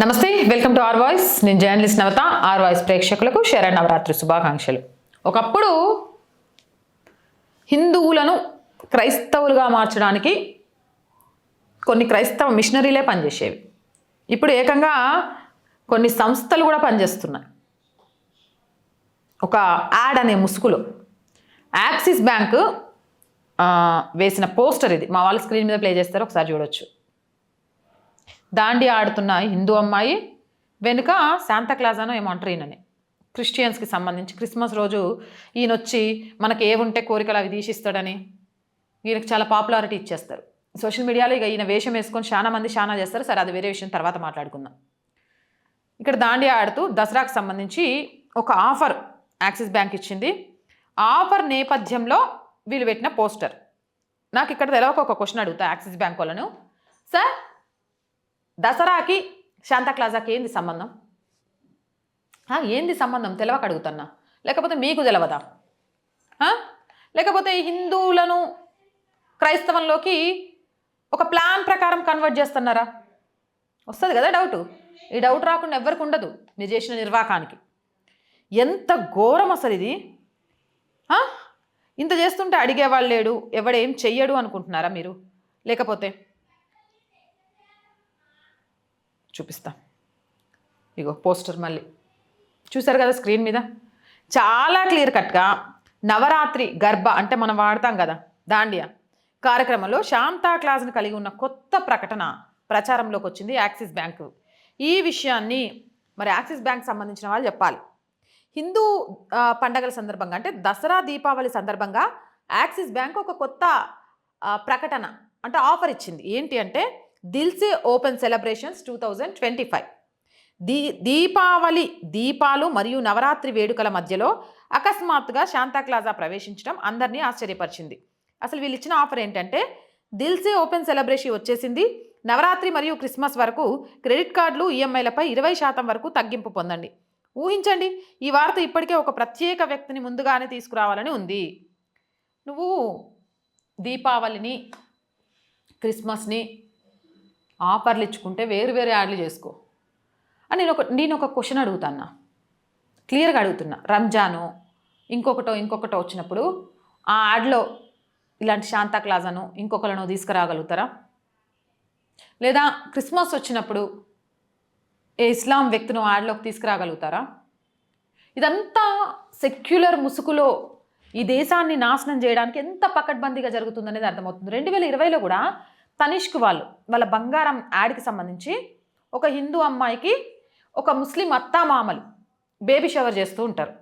నమస్తే welcome to R voice. నేను journalist నవత R voice ప్రేక్షకులకు శరణ్ నవరాత్రి శుభాకాంక్షలు. ఒకప్పుడు హిందువులను క్రైస్తవులుగా మార్చడానికి కొన్ని క్రైస్తవ మిషనరీలే పనిచేసేవి. ఇప్పుడు ఏకంగా కొన్ని సంస్థలు కూడా పనిచేస్తున్నాయి. ఒక యాడ్ అనే ముసుగులో. యాక్సిస్ బ్యాంకు వేసిన పోస్టర్ ఇది. మా వాళ్ళు స్క్రీన్ మీద ప్లే చేస్తారు ఒకసారి చూడొచ్చు. దాండి ఆడుతున్న హిందూ అమ్మాయి వెనుక శాంతాక్లాజ్ అనో ఏమంటారు ఈయనని. క్రిస్టియన్స్కి సంబంధించి క్రిస్మస్ రోజు ఈయన వచ్చి మనకి ఏముంటే కోరికలు అవి తీసిస్తాడని ఈయనకి చాలా పాపులారిటీ ఇచ్చేస్తారు. సోషల్ మీడియాలో ఇక ఈయన వేషం వేసుకొని చాలా మంది చాలా చేస్తారు. సరే అది వేరే విషయం తర్వాత మాట్లాడుకుందాం. ఇక్కడ దాండి ఆడుతూ దసరాకు సంబంధించి ఒక ఆఫర్ యాక్సిస్ బ్యాంక్ ఇచ్చింది. ఆఫర్ నేపథ్యంలో వీళ్ళు పెట్టిన పోస్టర్. నాకు ఇక్కడ తెలవక ఒక క్వశ్చన్ అడుగుతా యాక్సిస్ బ్యాంక్ వాళ్ళను. సార్ దసరాకి శాంతాక్లాజాకి ఏంది సంబంధం? ఏంది సంబంధం? తెలవక అడుగుతున్నా. లేకపోతే మీకు తెలవదా? లేకపోతే హిందువులను క్రైస్తవంలోకి ఒక ప్లాన్ ప్రకారం కన్వర్ట్ చేస్తున్నారా? వస్తుంది కదా డౌట్. ఈ డౌట్ రాకుండా ఎవరికి ఉండదు మీరు చేసిన నిర్వాకానికి. ఎంత ఘోరం అసలు ఇది? ఇంత చేస్తుంటే అడిగేవాళ్ళు లేడు ఎవడేం చెయ్యడు అనుకుంటున్నారా మీరు? లేకపోతే చూపిస్తా. ఇగో పోస్టర్ మళ్ళీ. చూసారు కదా స్క్రీన్ మీద? చాలా క్లియర్ కట్గా నవరాత్రి గర్భ అంటే మనం వాడతాం కదా దాండియా. కార్యక్రమంలో శాంతా క్లాజ్ని కలిగి ఉన్న కొత్త ప్రకటన ప్రచారంలోకి వచ్చింది యాక్సిస్ బ్యాంకు. ఈ విషయాన్ని మరి యాక్సిస్ బ్యాంక్ సంబంధించిన వాళ్ళు చెప్పాలి. హిందూ పండగల సందర్భంగా అంటే దసరా దీపావళి సందర్భంగా యాక్సిస్ బ్యాంక్ ఒక కొత్త ప్రకటన అంటే ఆఫర్ ఇచ్చింది. ఏంటి అంటే Dil Se open celebrations two thousand twenty five. దీ దీపావళి దీపాలు మరియు నవరాత్రి వేడుకల మధ్యలో అకస్మాత్తుగా శాంతాక్లాజా ప్రవేశించడం అందరినీ ఆశ్చర్యపరిచింది. అసలు వీళ్ళు ఇచ్చిన ఆఫర్ ఏంటంటే దిల్సే ఓపెన్ సెలబ్రేషన్ వచ్చేసింది నవరాత్రి మరియు క్రిస్మస్ వరకు క్రెడిట్ కార్డులు ఈఎంఐలపై ఇరవై శాతం వరకు తగ్గింపు పొందండి. ఊహించండి ఈ వార్త ఇప్పటికే ఒక ప్రత్యేక వ్యక్తిని ముందుగానే తీసుకురావాలని ఉంది. నువ్వు దీపావళిని క్రిస్మస్ని ఆఫర్లు ఇచ్చుకుంటే వేరు వేరే యాడ్లు చేసుకో. అని నేను ఒక నేను ఒక క్వశ్చన్ అడుగుతాను క్లియర్గా అడుగుతున్నా. రంజాను ఇంకొకటో ఇంకొకటో వచ్చినప్పుడు ఆ యాడ్లో ఇలాంటి శాంతా క్లాజను ఇంకొకరినో తీసుకురాగలుగుతారా? లేదా క్రిస్మస్ వచ్చినప్పుడు ఏ ఇస్లాం వ్యక్తిని యాడ్లోకి తీసుకురాగలుగుతారా? ఇదంతా సెక్యులర్ ముసుగులో ఈ దేశాన్ని నాశనం చేయడానికి ఎంత పకడ్బందీగా జరుగుతుందనేది అర్థమవుతుంది. రెండు వేల ఇరవైలో కూడా తనిష్క్ వాళ్ళు వాళ్ళ బంగారం యాడ్కి సంబంధించి ఒక హిందూ అమ్మాయికి ఒక ముస్లిం అత్తామామలు బేబీ షవర్ చేస్తూ ఉంటారు.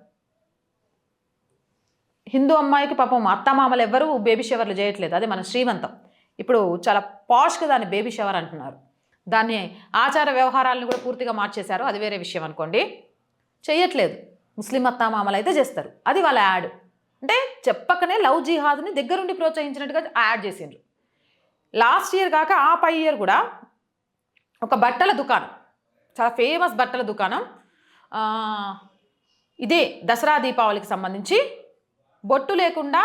హిందూ అమ్మాయికి పాపం అత్తామామలు ఎవ్వరూ బేబీ షవర్లు చేయట్లేదు అదే మన శ్రీమంతం. ఇప్పుడు చాలా పాష్గా దాన్ని బేబీ షవర్ అంటున్నారు. దాన్ని ఆచార వ్యవహారాలను కూడా పూర్తిగా మార్చేశారు అది వేరే విషయం అనుకోండి. చేయట్లేదు. ముస్లిం అత్తామామలు అయితే చేస్తారు. అది వాళ్ళ యాడ్. అంటే చెప్పకనే లవ్ జిహాద్ని దగ్గరుండి ప్రోత్సహించినట్టుగా యాడ్ చేసిండ్రు. లాస్ట్ ఇయర్ కాక ఆ పై ఇయర్ కూడా ఒక బట్టల దుకాణం. చాలా ఫేమస్ బట్టల దుకాణం. ఇదే దసరా దీపావళికి సంబంధించి బొట్టు లేకుండా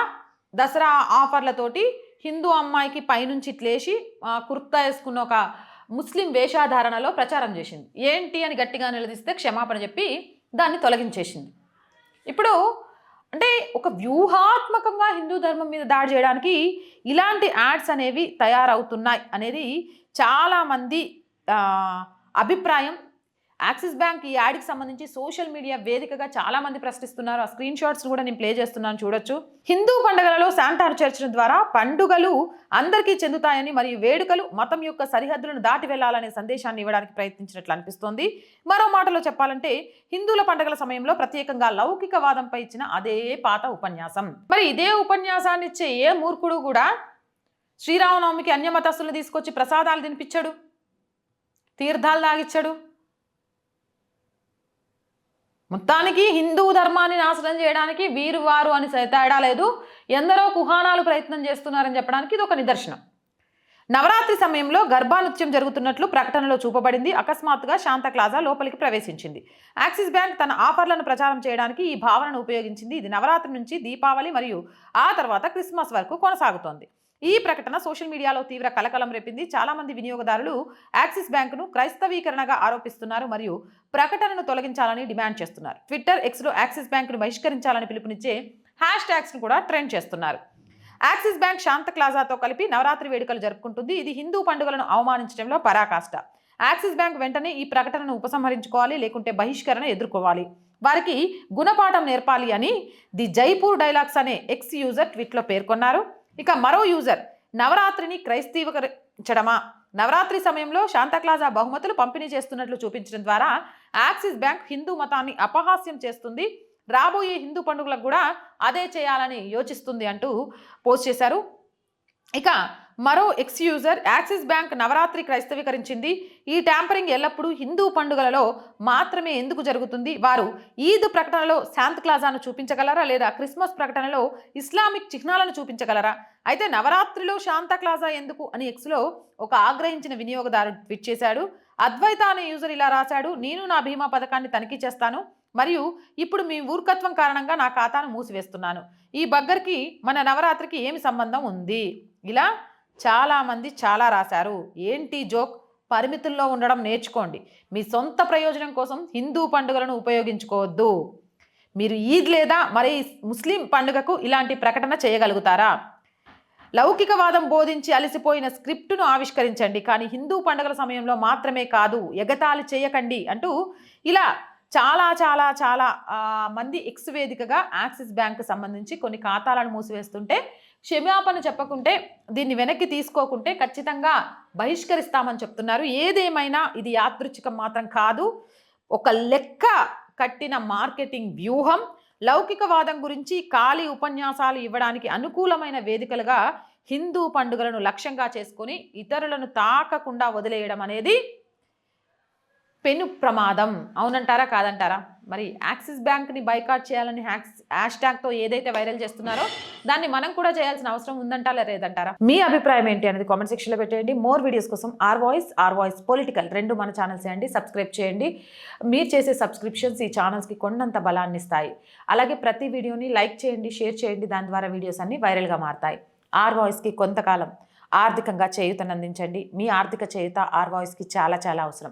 దసరా ఆఫర్లతోటి హిందూ అమ్మాయికి పైనుంచి ఇట్లేసి కుర్తా వేసుకున్న ఒక ముస్లిం వేషాధారణలో ప్రచారం చేసింది. ఏంటి అని గట్టిగా నిలదీస్తే క్షమాపణ చెప్పి దాన్ని తొలగించేసింది. ఇప్పుడు అంటే ఒక వ్యూహాత్మకంగా హిందూ ధర్మం మీద దాడి చేయడానికి ఇలాంటి యాడ్స్ అనేవి తయారవుతున్నాయి అనేది చాలామంది అభిప్రాయం యాక్సిస్ బ్యాంక్ ఈ యాడ్కి సంబంధించి సోషల్ మీడియా వేదికగా చాలామంది ప్రశ్నిస్తున్నారు. ఆ స్క్రీన్ షాట్స్ కూడా నేను ప్లే చేస్తున్నాను చూడొచ్చు. హిందూ పండుగలలో శాంటాను చేర్చడం ద్వారా పండుగలు అందరికీ చెందుతాయని మరియు వేడుకలు మతం యొక్క సరిహద్దులను దాటి వెళ్ళాలనే సందేశాన్ని ఇవ్వడానికి ప్రయత్నించినట్లు అనిపిస్తోంది. మరో మాటలో చెప్పాలంటే హిందువుల పండుగల సమయంలో ప్రత్యేకంగా లౌకికవాదంపై ఇచ్చిన అదే పాత ఉపన్యాసం. మరి ఇదే ఉపన్యాసాన్ని ఇచ్చే ఏ మూర్ఖుడు కూడా శ్రీరామనవమికి అన్యమతస్తులను తీసుకొచ్చి ప్రసాదాలు తినిపించాడు తీర్థాలు తాగిచ్చాడు? మొత్తానికి హిందూ ధర్మాన్ని నాశనం చేయడానికి వీరు వారు అని స- తేడా లేదు. ఎందరో కుహానాలు ప్రయత్నం చేస్తున్నారని చెప్పడానికి ఇది ఒక నిదర్శనం. నవరాత్రి సమయంలో గర్భానృత్యం జరుగుతున్నట్లు ప్రకటనలో చూపబడింది. అకస్మాత్తుగా శాంతక్లాజా లోపలికి ప్రవేశించింది. యాక్సిస్ బ్యాంక్ తన ఆఫర్లను ప్రచారం చేయడానికి ఈ భావనను ఉపయోగించింది. ఇది నవరాత్రి నుంచి దీపావళి మరియు ఆ తర్వాత క్రిస్మస్ వరకు కొనసాగుతోంది. ఈ ప్రకటన సోషల్ మీడియాలో తీవ్ర కలకలం రేపింది. చాలామంది వినియోగదారులు యాక్సిస్ బ్యాంకును క్రైస్తవీకరణగా ఆరోపిస్తున్నారు మరియు ప్రకటనను తొలగించాలని డిమాండ్ చేస్తున్నారు. ట్విట్టర్ ఎక్స్లో యాక్సిస్ బ్యాంకును బహిష్కరించాలని పిలుపునిచ్చే హ్యాష్ ట్యాగ్స్ను కూడా ట్రెండ్ చేస్తున్నారు. యాక్సిస్ బ్యాంక్ శాంత క్లాజాతో కలిపి నవరాత్రి వేడుకలు జరుపుకుంటుంది. ఇది హిందూ పండుగలను అవమానించడంలో పరాకాష్ట. యాక్సిస్ బ్యాంక్ వెంటనే ఈ ప్రకటనను ఉపసంహరించుకోవాలి లేకుంటే బహిష్కరణ ఎదుర్కోవాలి. వారికి గుణపాఠం నేర్పాలి అని ది జైపూర్ డైలాగ్స్ అనే ఎక్స్ యూజర్ ట్వీట్లో పేర్కొన్నారు. ఇక మరో యూజర్ నవరాత్రిని క్రైస్తవీకరించడమా నవరాత్రి సమయంలో శాంతాక్లాజా బహుమతులు పంపిణీ చేస్తున్నట్లు చూపించడం ద్వారా యాక్సిస్ బ్యాంక్ హిందూ మతాన్ని అపహాస్యం చేస్తుంది. రాబోయే హిందూ పండుగలకు కూడా అదే చేయాలని యోచిస్తుంది అంటూ పోస్ట్ చేశారు. ఇక మరో X user Axis bank Navaratri క్రైస్తవీకరించింది. ఈ ట్యాంపరింగ్ ఎల్లప్పుడూ హిందూ పండుగలలో మాత్రమే ఎందుకు జరుగుతుంది? వారు ఈద్ ప్రకటనలో శాంత్ క్లాజాను చూపించగలరా? లేదా క్రిస్మస్ ప్రకటనలో ఇస్లామిక్ చిహ్నాలను చూపించగలరా? అయితే నవరాత్రిలో శాంతక్లాజా ఎందుకు అని ఎక్స్లో ఒక ఆగ్రహించిన వినియోగదారుడు ట్వీట్ చేశాడు. అద్వైత అనే యూజర్ ఇలా రాశాడు నేను నా బీమా పథకాన్ని తనిఖీ చేస్తాను మరియు ఇప్పుడు మీ ఊర్కత్వం కారణంగా నా ఖాతాను మూసివేస్తున్నాను. ఈ బగ్గర్కి మన నవరాత్రికి ఏమి సంబంధం ఉంది? ఇలా చాలామంది చాలా రాశారు. ఏంటి జోక్? పరిమితుల్లో ఉండడం నేర్చుకోండి. మీ సొంత ప్రయోజనం కోసం హిందూ పండుగలను ఉపయోగించుకోవద్దు. మీరు ఈద్ లేదా మరి ముస్లిం పండుగకు ఇలాంటి ప్రకటన చేయగలుగుతారా? లౌకికవాదం బోధించి అలసిపోయిన స్క్రిప్టును ఆవిష్కరించండి. కానీ హిందూ పండుగల సమయంలో మాత్రమే కాదు ఎగతాళి చేయకండి అంటూ ఇలా చాలా చాలా చాలా మంది ఎక్స్ వేదికగా యాక్సిస్ బ్యాంక్ సంబంధించి కొన్ని ఖాతాలను మూసివేస్తుంటే క్షమాపణ చెప్పకుంటే దీన్ని వెనక్కి తీసుకోకుంటే ఖచ్చితంగా బహిష్కరిస్తామని చెప్తున్నారు. ఏదేమైనా ఇది యాదృచ్ఛికం మాత్రం కాదు. ఒక లెక్క కట్టిన మార్కెటింగ్ వ్యూహం లౌకికవాదం గురించి ఖాళీ ఉపన్యాసాలు ఇవ్వడానికి అనుకూలమైన వేదికలుగా హిందూ పండుగలను లక్ష్యంగా చేసుకొని ఇతరులను తాకకుండా వదిలేయడం అనేది పెను ప్రమాదం. అవునంటారా? కాదంటారా? మరి యాక్సిస్ బ్యాంక్ని బైకాట్ చేయాలని హ్యాక్స్ హ్యాష్ ట్యాగ్తో ఏదైతే వైరల్ చేస్తున్నారో దాన్ని మనం కూడా చేయాల్సిన అవసరం ఉందంటారా? లేదంటారా? మీ అభిప్రాయం ఏంటి అనేది కామెంట్ సెక్షన్లో పెట్టేయండి. మోర్ వీడియోస్ కోసం R voice R voice political రెండు మన ఛానల్స్ చేయండి సబ్స్క్రైబ్ చేయండి. మీరు చేసే సబ్స్క్రిప్షన్స్ ఈ ఛానల్స్కి కొండంత బలాన్ని ఇస్తాయి. అలాగే ప్రతి వీడియోని లైక్ చేయండి షేర్ చేయండి. దాని ద్వారా వీడియోస్ అన్ని వైరల్గా మారతాయి. ఆర్ వాయిస్కి కొంతకాలం ఆర్థికంగా చేయూతనందించండి. మీ ఆర్థిక చేయూత ఆర్ వాయిస్కి చాలా చాలా అవసరం.